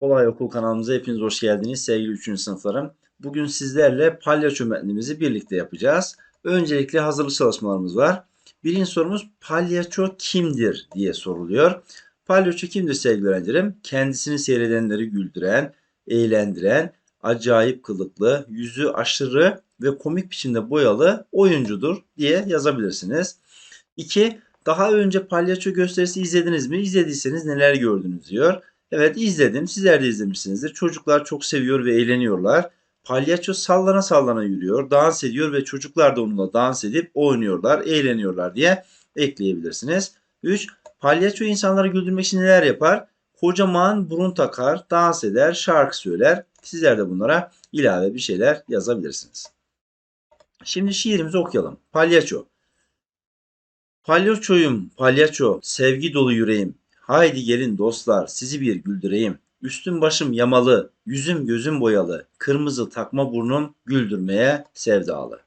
Kolay Okul kanalımıza hepiniz hoş geldiniz sevgili 3. sınıflarım. Bugün sizlerle palyaço metnimizi birlikte yapacağız. Öncelikle hazırlık çalışmalarımız var. Birinci sorumuz palyaço kimdir diye soruluyor. Palyaço kimdir sevgili öğrencilerim? Kendisini seyredenleri güldüren, eğlendiren, acayip kılıklı, yüzü aşırı ve komik biçimde boyalı oyuncudur diye yazabilirsiniz. 2. Daha önce palyaço gösterisi izlediniz mi? İzlediyseniz neler gördünüz diyor. Evet izledim. Sizler de izlemişsinizdir. Çocuklar çok seviyor ve eğleniyorlar. Palyaço sallana sallana yürüyor, dans ediyor ve çocuklar da onunla dans edip oynuyorlar, eğleniyorlar diye ekleyebilirsiniz. 3. Palyaço insanları güldürmek için neler yapar? Kocaman burun takar, dans eder, şarkı söyler. Sizler de bunlara ilave bir şeyler yazabilirsiniz. Şimdi şiirimizi okuyalım. Palyaço. Palyaçoyum, palyaço, sevgi dolu yüreğim. Haydi gelin dostlar, sizi bir güldüreyim. Üstüm başım yamalı, yüzüm gözüm boyalı, kırmızı takma burnum güldürmeye sevdalı.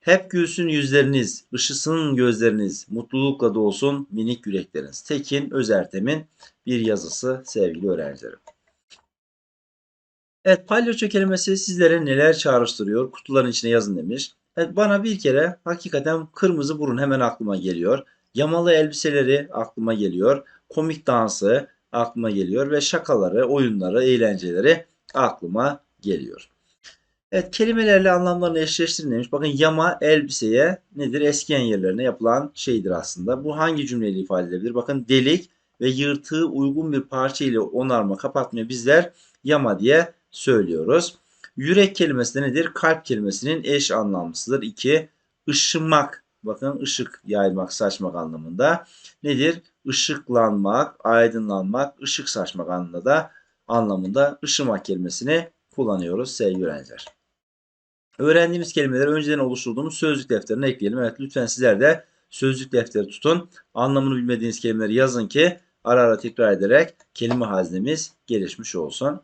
Hep gülsün yüzleriniz, ışısın gözleriniz, mutlulukla dolsun minik yürekleriniz. Tekin Özertem'in bir yazısı sevgili öğrencilerim. Evet palyaço kelimesi sizlere neler çağrıştırıyor? Kutuların içine yazın demiş. Evet bana bir kere hakikaten kırmızı burun hemen aklıma geliyor. Yamalı elbiseleri aklıma geliyor. Komik dansı aklıma geliyor ve şakaları, oyunları, eğlenceleri aklıma geliyor. Evet kelimelerle anlamlarını eşleştirin demiş. Bakın yama elbiseye nedir? Eskiyen yerlerine yapılan şeydir aslında. Bu hangi cümleyle ifade edilebilir? Bakın delik ve yırtığı uygun bir parça ile onarma kapatmaya bizler yama diye söylüyoruz. Yürek kelimesi de nedir? Kalp kelimesinin eş anlamlısıdır. 2. Işımak. Bakın ışık yaymak, saçmak anlamında. Nedir? Işıklanmak, aydınlanmak, ışık saçmak anlamında da anlamında ışımak kelimesini kullanıyoruz sevgili öğrenciler. Öğrendiğimiz kelimeleri önceden oluşturduğumuz sözlük defterine ekleyelim. Evet lütfen sizler de sözlük defteri tutun. Anlamını bilmediğiniz kelimeleri yazın ki ara ara tekrar ederek kelime haznemiz gelişmiş olsun.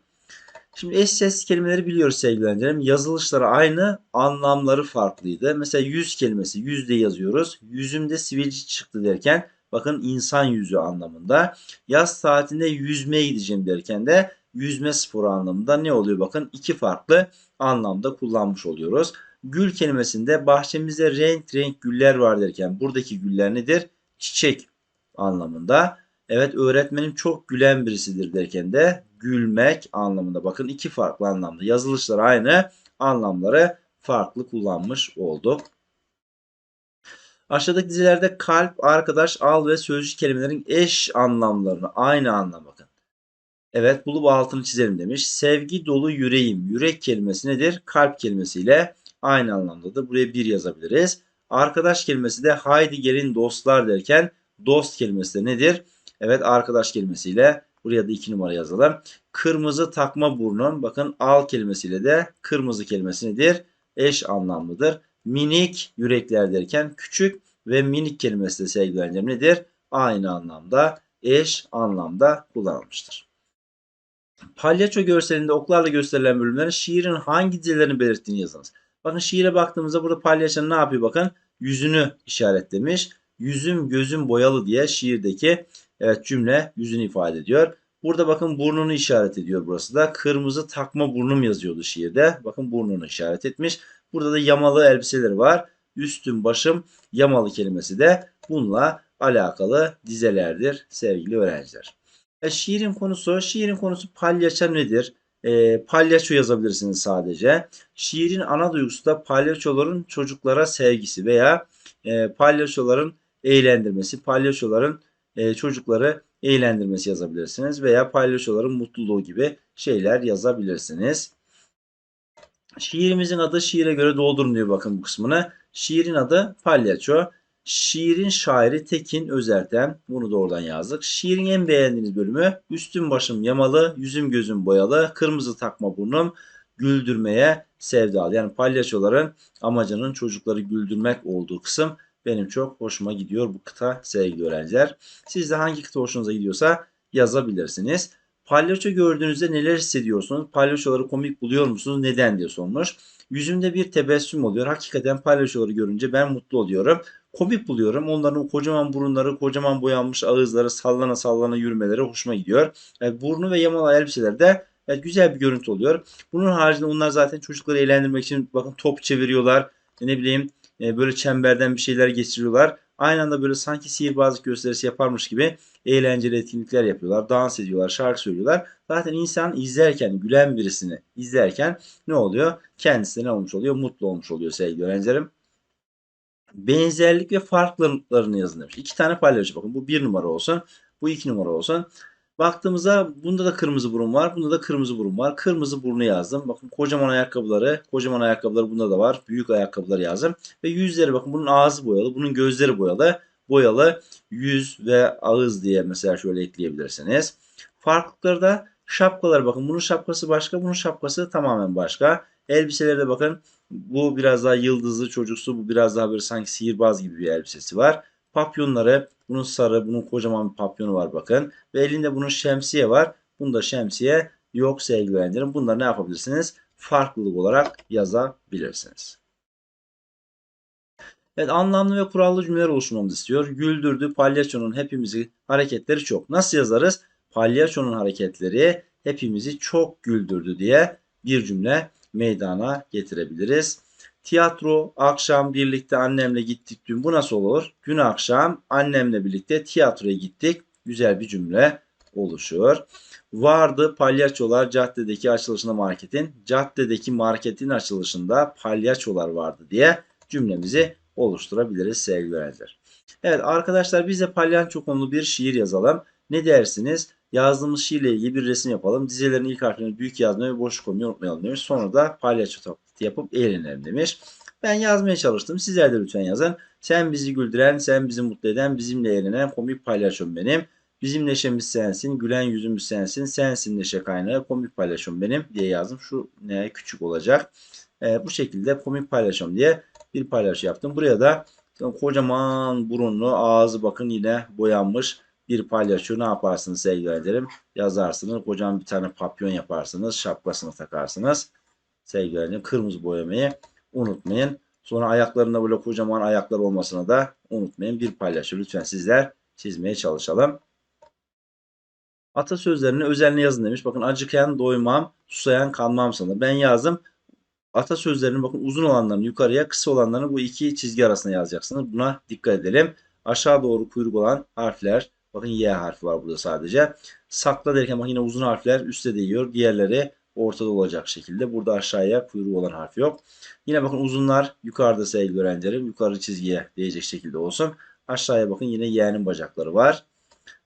Şimdi eş sesli kelimeleri biliyoruz sevgili öğrencilerim. Yazılışları aynı, anlamları farklıydı. Mesela yüz kelimesi yüzde yazıyoruz. Yüzümde sivilce çıktı derken bakın insan yüzü anlamında. Yaz tatilinde yüzmeye gideceğim derken de yüzme sporu anlamında ne oluyor? Bakın iki farklı anlamda kullanmış oluyoruz. Gül kelimesinde bahçemizde renk renk güller var derken buradaki güller nedir? Çiçek anlamında. Evet öğretmenim çok gülen birisidir derken de gülmek anlamında. Bakın iki farklı anlamda. Yazılışlar aynı anlamları farklı kullanmış olduk. Aşağıdaki dizilerde kalp, arkadaş, al ve sözcük kelimelerin eş anlamlarını aynı anlam bakın. Evet bulup altını çizelim demiş. Sevgi dolu yüreğim. Yürek kelimesi nedir? Kalp kelimesiyle aynı anlamdadır. Buraya bir yazabiliriz. Arkadaş kelimesi de haydi gelin dostlar derken dost kelimesi de nedir? Evet arkadaş kelimesiyle buraya da iki numara yazalım. Kırmızı takma burnun bakın al kelimesiyle de kırmızı kelimesi nedir? Eş anlamlıdır. Minik yürekler derken küçük ve minik kelimesi de sevgili öğrencim nedir? Aynı anlamda eş anlamda kullanılmıştır. Palyaço görselinde oklarla gösterilen bölümlerin şiirin hangi dizelerini belirttiğini yazınız. Bakın şiire baktığımızda burada palyaço ne yapıyor bakın? Yüzünü işaretlemiş. Yüzüm gözüm boyalı diye şiirdeki evet, cümle yüzünü ifade ediyor. Burada bakın burnunu işaret ediyor burası da. Kırmızı takma burnum yazıyordu şiirde. Bakın burnunu işaret etmiş. Burada da yamalı elbiseleri var. Üstüm başım yamalı kelimesi de bununla alakalı dizelerdir sevgili öğrenciler. E, şiirin konusu, şiirin konusu palyaço nedir? E, palyaço yazabilirsiniz sadece. Şiirin ana duygusu da palyaçoların çocuklara sevgisi veya e, palyaçoların eğlendirmesi, palyaçoların e, çocukları eğlendirmesi yazabilirsiniz veya palyaçoların mutluluğu gibi şeyler yazabilirsiniz. Şiirimizin adı şiire göre doldurun diyor bakın bu kısmını. Şiirin adı palyaço. Şiirin şairi Tekin Özerten. Bunu da oradan yazdık. Şiirin en beğendiğiniz bölümü üstüm başım yamalı, yüzüm gözüm boyalı, kırmızı takma burnum, güldürmeye sevdalı. Yani palyaçoların amacının çocukları güldürmek olduğu kısım benim çok hoşuma gidiyor bu kıta sevgili öğrenciler. Siz de hangi kıta hoşunuza gidiyorsa yazabilirsiniz. Palyaço gördüğünüzde neler hissediyorsunuz? Palyaçoları komik buluyor musunuz? Neden diye sormuş. Yüzümde bir tebessüm oluyor. Hakikaten palyaçoları görünce ben mutlu oluyorum. komik buluyorum. Onların kocaman burunları, kocaman boyanmış ağızları, sallana sallana yürümeleri hoşuma gidiyor. Evet, burnu ve yamalı elbiselerde evet, güzel bir görüntü oluyor. Bunun haricinde onlar zaten çocukları eğlendirmek için bakın top çeviriyorlar. Ne bileyim e, böyle çemberden bir şeyler geçiriyorlar. Aynı anda böyle sanki sihirbazlık gösterisi yaparmış gibi eğlenceli etkinlikler yapıyorlar. Dans ediyorlar, şarkı söylüyorlar. Zaten insan izlerken, gülen birisini izlerken ne oluyor? Kendisi ne olmuş oluyor? Mutlu olmuş oluyor sevgili öğrencilerim. Benzerlik ve farklılıklarını yazın demiş. İki tane paylaşıyor. Bakın bu bir numara olsun. Bu iki numara olsun. Baktığımızda bunda da kırmızı burun var. Bunda da kırmızı burun var. Kırmızı burnu yazdım. Bakın kocaman ayakkabıları. Kocaman ayakkabıları bunda da var. Büyük ayakkabıları yazdım. Ve yüzleri bakın bunun ağzı boyalı. Bunun gözleri boyalı. Boyalı yüz ve ağız diye mesela şöyle ekleyebilirsiniz. Farklılıkları da şapkalar bakın. Bunun şapkası başka. Bunun şapkası tamamen başka. Elbiselerde bakın. Bu biraz daha yıldızlı çocuksu. Bu biraz daha böyle sanki sihirbaz gibi bir elbisesi var. Papyonları bunun sarı, bunun kocaman bir papyonu var bakın. Ve elinde bunun şemsiye var. Bunda şemsiye yok sevgili öğrencilerim. Bunları ne yapabilirsiniz? Farklılık olarak yazabilirsiniz. Evet anlamlı ve kurallı cümleler oluşturmamızı istiyor. Güldürdü palyaçonun hepimizi hareketleri çok. Nasıl yazarız? Palyaçonun hareketleri hepimizi çok güldürdü diye bir cümle meydana getirebiliriz. Tiyatro akşam birlikte annemle gittik dün. Bu nasıl olur? Dün akşam annemle birlikte tiyatroya gittik. Güzel bir cümle oluşuyor. Vardı palyaçolar caddedeki açılışında marketin. Caddedeki marketin açılışında palyaçolar vardı diye cümlemizi oluşturabiliriz sevgili öğrenciler. Evet arkadaşlar biz de palyaço konulu bir şiir yazalım. Ne dersiniz? Yazdığımız şiirle ilgili bir resim yapalım. Dizelerin ilk harflerini büyük yazmayı ve boş koymayı unutmayalım demiş. Sonra da palyaço taklidi yapıp eğlenelim demiş. Ben yazmaya çalıştım. Sizler de lütfen yazın. Sen bizi güldüren, sen bizi mutlu eden, bizimle eğlenen komik palyaçom benim. Bizim neşemiz sensin, gülen yüzümüz sensin, sensin neşe kaynağı, komik paylaşım benim diye yazdım. Şu ne küçük olacak. Ee, bu şekilde komik paylaşım diye bir paylaş yaptım. Buraya da kocaman burunlu ağzı bakın yine boyanmış bir palyaço ne yaparsınız sevgili öğrencilerim? Yazarsınız. Kocaman bir tane papyon yaparsınız. Şapkasını takarsınız. Sevgili öğrencilerim kırmızı boyamayı unutmayın. Sonra ayaklarında böyle kocaman ayaklar olmasını da unutmayın. Bir palyaço lütfen sizler çizmeye çalışalım. Atasözlerini özenle yazın demiş. Bakın acıkayan doymam, susayan kanmam sanır. Ben yazdım. Atasözlerinin bakın uzun olanlarını yukarıya, kısa olanlarını bu iki çizgi arasında yazacaksınız. Buna dikkat edelim. Aşağı doğru kuyruk olan harfler. Bakın Y harfi var burada sadece. Sakla derken bakın yine uzun harfler üstte değiyor. Diğerleri ortada olacak şekilde. Burada aşağıya kuyruğu olan harf yok. Yine bakın uzunlar yukarıda sevgili öğrencilerim. Yukarı çizgiye değecek şekilde olsun. Aşağıya bakın yine Y'nin bacakları var.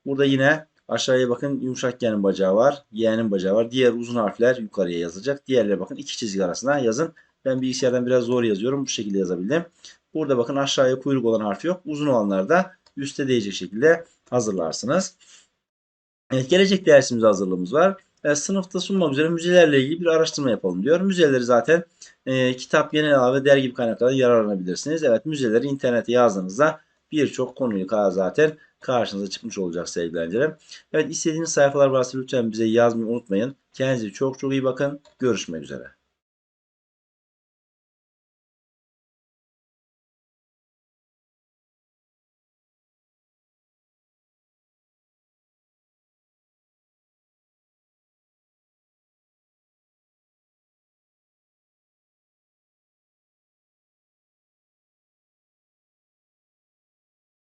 Burada yine aşağıya bakın yumuşak Y'nin bacağı var. Y'nin bacağı var. Diğer uzun harfler yukarıya yazacak. Diğerleri bakın iki çizgi arasına yazın. Ben bilgisayardan biraz zor yazıyorum. Bu şekilde yazabildim. Burada bakın aşağıya kuyruk olan harf yok. Uzun olanlar da üste değecek şekilde hazırlarsınız. Evet, gelecek dersimiz hazırlığımız var. E, sınıfta sunmak üzere müzelerle ilgili bir araştırma yapalım diyor. Müzeleri zaten e, kitap, genel ve dergi gibi kaynaklardan yararlanabilirsiniz. Evet müzeleri internete yazdığınızda birçok konuyu zaten karşınıza çıkmış olacak sevgili öğrencilerim. Evet istediğiniz sayfalar varsa lütfen bize yazmayı unutmayın. Kendinize çok çok iyi bakın. Görüşmek üzere.